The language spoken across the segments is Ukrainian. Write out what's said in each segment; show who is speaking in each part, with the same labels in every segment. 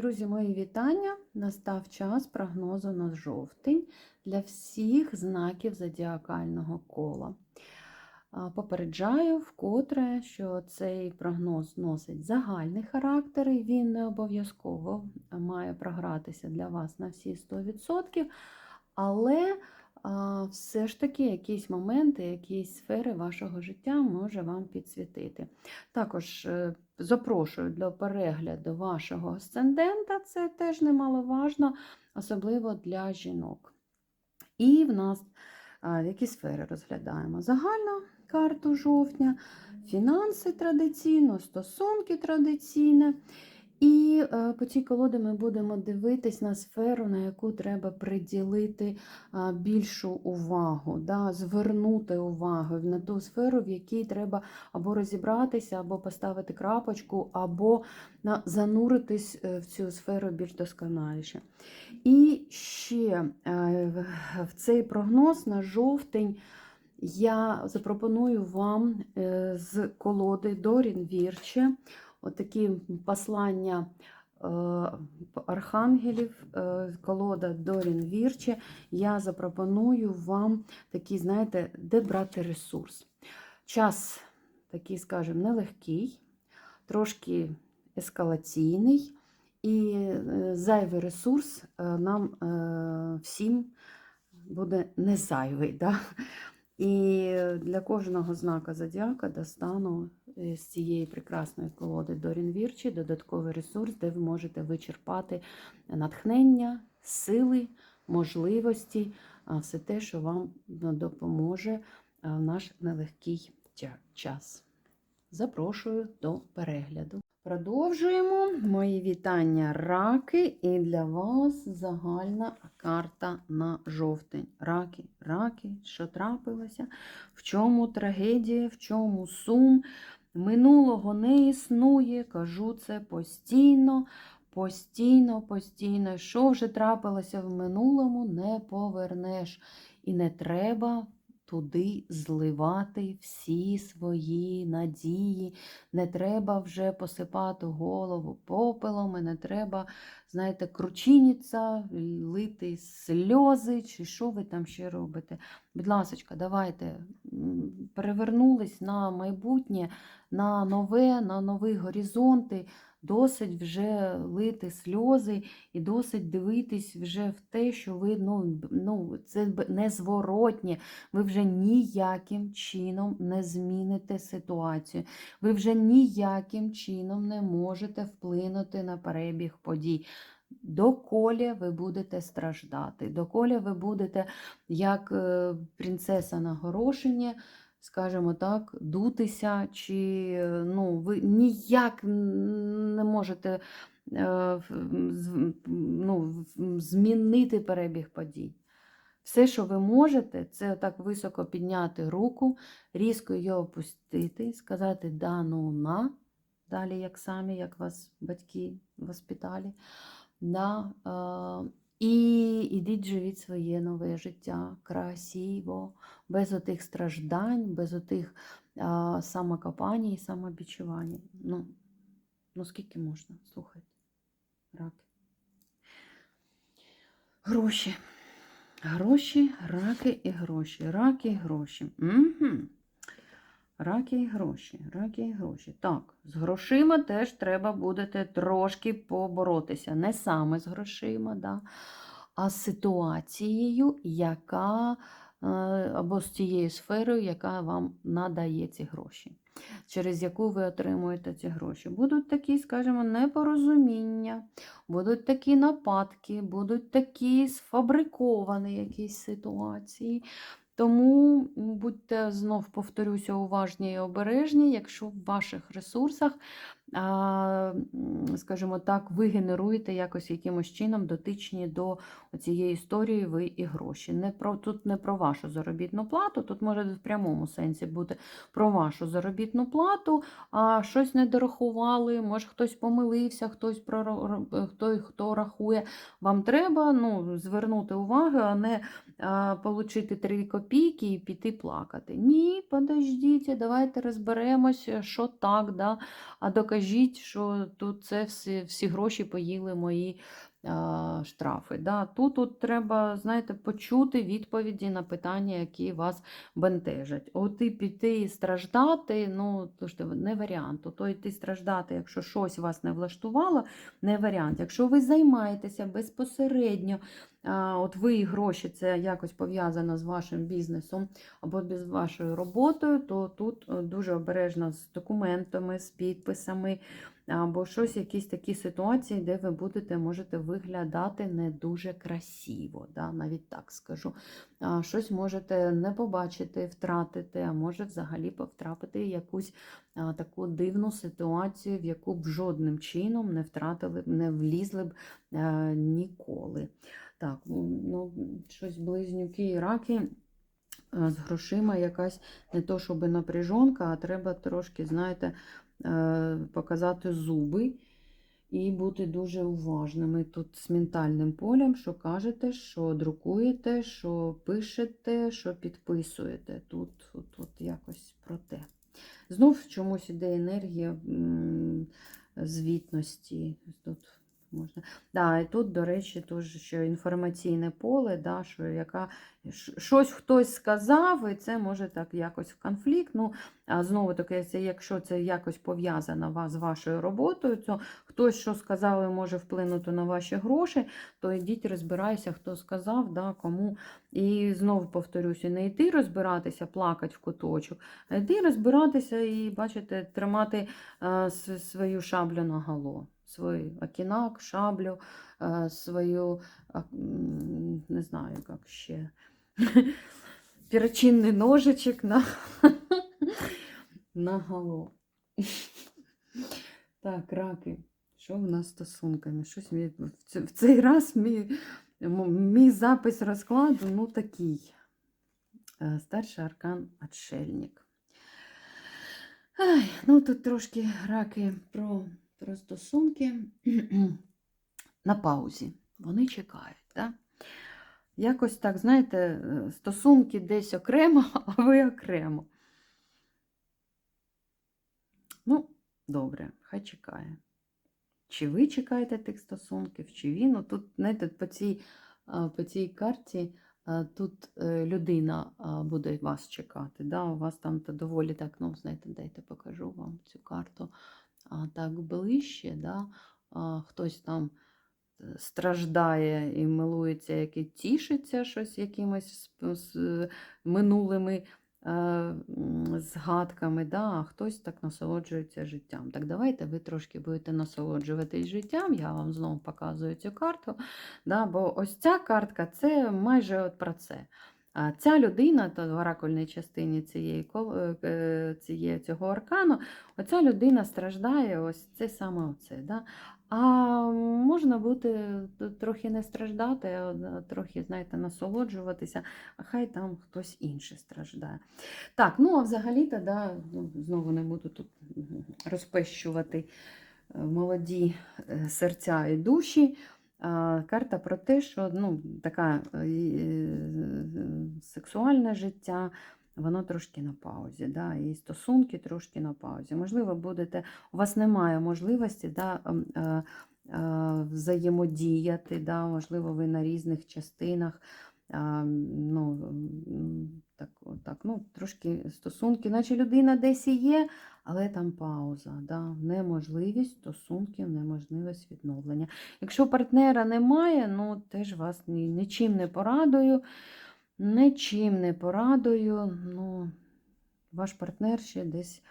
Speaker 1: Друзі, мої вітання! Настав час прогнозу на жовтень для всіх знаків зодіакального кола. Попереджаю вкотре, що цей прогноз носить загальний характер, і він не обов'язково має програтися для вас на всі 100%, але все ж таки якісь моменти, якісь сфери вашого життя може вам підсвітити. Також е, запрошую до перегляду вашого асцендента, це теж немаловажно, особливо для жінок. І в нас а, які сфери розглядаємо? Загальну карту жовтня, фінанси традиційно, стосунки традиційне. І е, по цій колоді ми будемо дивитись на сферу, на яку треба приділити більшу увагу, да, звернути увагу на ту сферу, в якій треба або розібратися, або поставити крапочку, або зануритись е, в цю сферу більш досконаліше. І ще е, в- цей прогноз на жовтень я запропоную вам з колоди Дорін Вірче отакі послання архангелів, е, колода Дорін Вірче. Я запропоную вам такий, знаєте, де брати ресурс. Час такий, скажімо, нелегкий, трошки ескалаційний, і е, зайвий ресурс е, нам е, всім буде не зайвий. Да? І для кожного знака зодіака достану е, з цієї прекрасної колоди Дорін Вірчі додатковий ресурс, де ви можете вичерпати натхнення, сили, можливості, все те, що вам допоможе в наш нелегкий час. Запрошую до перегляду. Продовжуємо мої вітання раки, і для вас загальна карта на жовтень. Раки, раки, що трапилося, в чому трагедія, в чому сум. Минулого не існує, кажу це постійно, постійно, постійно. Що вже трапилося в минулому, не повернеш. І не треба туди зливати всі свої надії. Не треба вже посипати голову попелом, і не треба, знаєте, кручиніться, лити сльози, чи що ви там ще робите. Будь ласка, давайте перевернулись на майбутнє, на нове, на нові горизонти. Досить вже лити сльози і досить дивитись вже в те, що ви ну, ну, це незворотнє. Ви вже ніяким чином не зміните ситуацію. Ви вже ніяким чином не можете вплинути на перебіг подій. Доколе ви будете страждати, доколе ви будете, як е, принцеса на горошині, скажімо так, дутися, чи е, ну, ви ніяк не можете е, ну, змінити перебіг подій. Все, що ви можете, це так високо підняти руку, різко її опустити, сказати да, ну, на, далі, як самі, як вас батьки воспитали. Да, і ідіть живіть своє нове життя красиво, без отих страждань, без отих самокопань і самобічування. Ну, ну скільки можна? Слухайте. Раки. Гроші. Гроші, раки і гроші. Раки і гроші. Угу. Раки і гроші, раки і гроші. Так, з грошима теж треба будете трошки поборотися. Не саме з грошима, да, а з ситуацією, яка е, або з тією сферою, яка вам надає ці гроші, через яку ви отримуєте ці гроші. Будуть такі, скажімо, непорозуміння, будуть такі нападки, будуть такі сфабриковані якісь ситуації. Тому будьте знов повторюся, уважні і обережні, якщо в ваших ресурсах, скажімо так, ви генеруєте якось якимось чином дотичні до цієї історії ви і гроші. Не про, тут не про вашу заробітну плату, тут може в прямому сенсі бути про вашу заробітну плату, а щось не дорахували, може хтось помилився, хтось про хто, хто рахує. Вам треба ну, звернути увагу, а не а, получити 3 копійки і піти плакати. Ні, подождіть, давайте розберемося, що так, да? а докажіть. Кажіть, що тут це всі, всі гроші поїли мої штрафи. Да? Тут, тут треба, знаєте, почути відповіді на питання, які вас бентежать. От і піти страждати, ну, то ж не варіант. То йти страждати, якщо щось вас не влаштувало, не варіант. Якщо ви займаєтеся безпосередньо, от ви гроші, це якось пов'язано з вашим бізнесом або з вашою роботою, то тут е, дуже обережно з документами, з підписами, або щось, якісь такі ситуації, де ви будете, можете виглядати не дуже красиво, да, навіть так скажу. Щось можете не побачити, втратити, а може взагалі втрапити якусь таку дивну ситуацію, в яку б жодним чином не втратили, не влізли б а, ніколи. Так, ну, щось близнюки і раки. З грошима якась не то, щоб напряжонка, а треба трошки, знаєте, е, показати зуби і бути дуже уважними тут з ментальним полем, що кажете, що друкуєте, що пишете, що підписуєте. Тут от, от якось про те. Знов чомусь іде енергія звітності. Тут можна. Да, І тут, до речі, теж ще інформаційне поле, да, що яка, щось хтось сказав, і це може так якось в конфлікт. Ну, а Знову таки, якщо це якось пов'язано з вашою роботою, то хтось що сказав і може вплинути на ваші гроші, то йдіть розбирайся, хто сказав, да, кому. І знову повторюся, не йти розбиратися, плакати в куточок, а йти розбиратися і, бачите, тримати а, свою шаблю на гало свой окінак, шаблю, свою, не знаю, як ще, перочинний ножичок на, на голову. Так, раки. Що в нас з стосунками? Щось мій, в цей раз мій, мій запис розкладу ну такий. Старший аркан отшельник. Ай, ну тут трошки раки про про стосунки на паузі. Вони чекають. Да? Якось так, знаєте, е, стосунки десь окремо, а ви окремо. Ну, добре, хай чекає. Чи ви чекаєте тих стосунків, чи він. Ну, Тут, знаєте, по цій, по цій карті тут е, людина буде вас чекати. Да? У вас там то доволі так, ну, знаєте, дайте покажу вам цю карту так ближче, да, хтось там е, страждає і милується, який тішиться щось якимось з минулими е, згадками, да, а хтось так насолоджується життям. Так давайте ви трошки будете насолоджуватись життям, я вам знову показую цю карту. Да, Бо ось ця картка це майже от про це. А ця людина, то в оракульній частині цієї, е, цієї, цього аркану, оця людина страждає, ось це саме оце. Да? А можна бути трохи не страждати, а трохи, знаєте, насолоджуватися, а хай там хтось інший страждає. Так, ну а взагалі-то, да, ну, знову не буду тут розпещувати е, молоді е, серця і душі. Карта про те, що ну, така е, е, сексуальне життя, воно трошки на паузі. да, І стосунки трошки на паузі. Можливо, будете, у вас немає можливості да, е, взаємодіяти, да, можливо, ви на різних частинах. Ну, так, так, ну, Трошки стосунки, наче людина десь і є, але там пауза, да? неможливість стосунків, неможливість відновлення. Якщо партнера немає, ну теж вас нічим не порадую, нічим не порадую. ну, Ваш партнер ще десь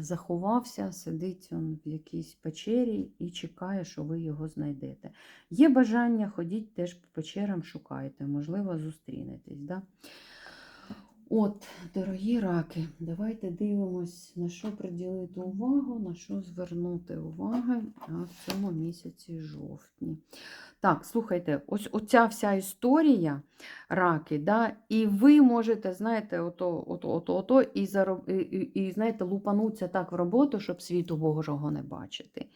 Speaker 1: заховався, сидить он в якійсь печері і чекає, що ви його знайдете. Є бажання, ходіть теж по печерам, шукайте, можливо, зустрінетесь. Да? От, дорогі раки, давайте дивимось, на що приділити увагу, на що звернути увагу в цьому місяці жовтні. Так, слухайте, ось оця вся історія раки, да, і ви можете, знаєте, ото, ото, ото, ото і, зароб... і, і, і знаєте, лупануться так в роботу, щоб світу Божого не бачити.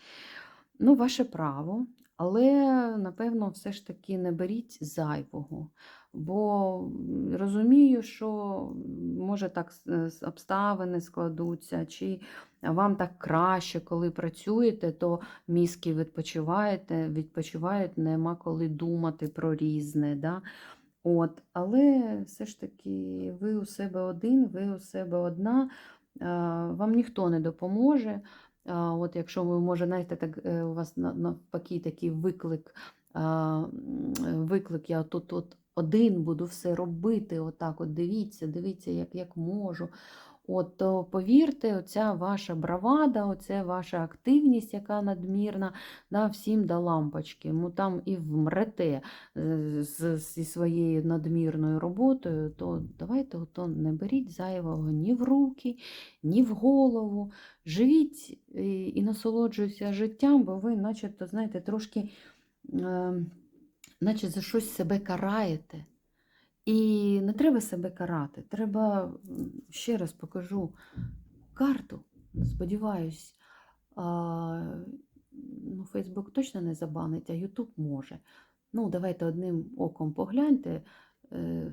Speaker 1: Ну, ваше право, Але, напевно, все ж таки не беріть зайвого. Бо розумію, що може так е, обставини складуться, чи вам так краще, коли працюєте, то мізки відпочиваєте, відпочивають, нема коли думати про різне. Да? От, але все ж таки ви у себе один, ви у себе одна, вам ніхто не допоможе. От якщо ви може, знаєте, так е, у вас на- навпаки такий виклик, виклик, я тут от один буду все робити, отак, от дивіться, дивіться, як, як можу. От, то повірте, оця ваша бравада, оця ваша активність, яка надмірна, да, всім до лампочки. Ну, там і вмрете е, з, зі своєю надмірною роботою, то давайте ото не беріть зайвого ні в руки, ні в голову. Живіть і, і насолоджуйтеся життям, бо ви, начебто, знаєте, трошки, е, наче за щось себе караєте. І не треба себе карати. Треба, ще раз покажу карту. Сподіваюсь, ну, Фейсбук точно не забанить, а Ютуб може. Ну, давайте одним оком погляньте. Е,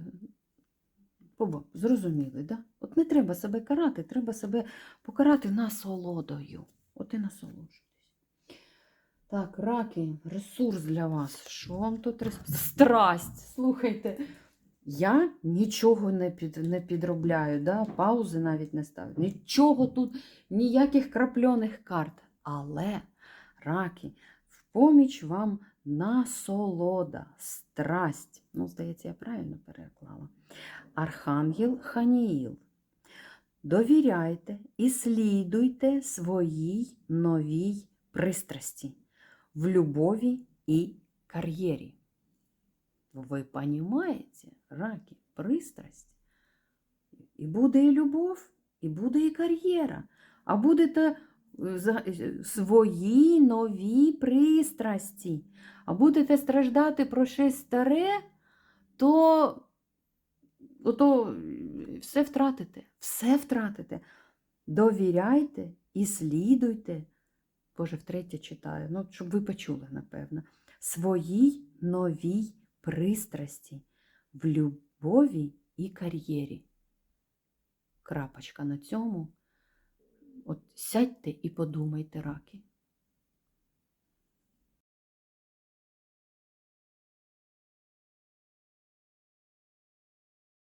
Speaker 1: Зрозуміли, да? От не треба себе карати, треба себе покарати насолодою. От і насолоджуйтесь. Так, раки, ресурс для вас. Що вам тут страсть? Слухайте. Я нічого не, під, не підробляю, да? паузи навіть не ставлю. Нічого тут, ніяких крапльоних карт. Але, раки, в поміч вам насолода, страсть. Ну, здається, я правильно переклала. Архангел Ханіїл. Довіряйте і слідуйте своїй новій пристрасті в любові і кар'єрі. Ви розумієте, раки, пристрасть. І буде і любов, і буде і кар'єра. А будете е, е, свої нові пристрасті. А будете страждати про щось старе, то, то все втратите. Все втратите. Довіряйте і слідуйте. Боже, втретє читаю, ну, щоб ви почули, напевно, своїй новій пристрасті в любові і кар'єрі. Крапочка на цьому. От сядьте і подумайте, раки.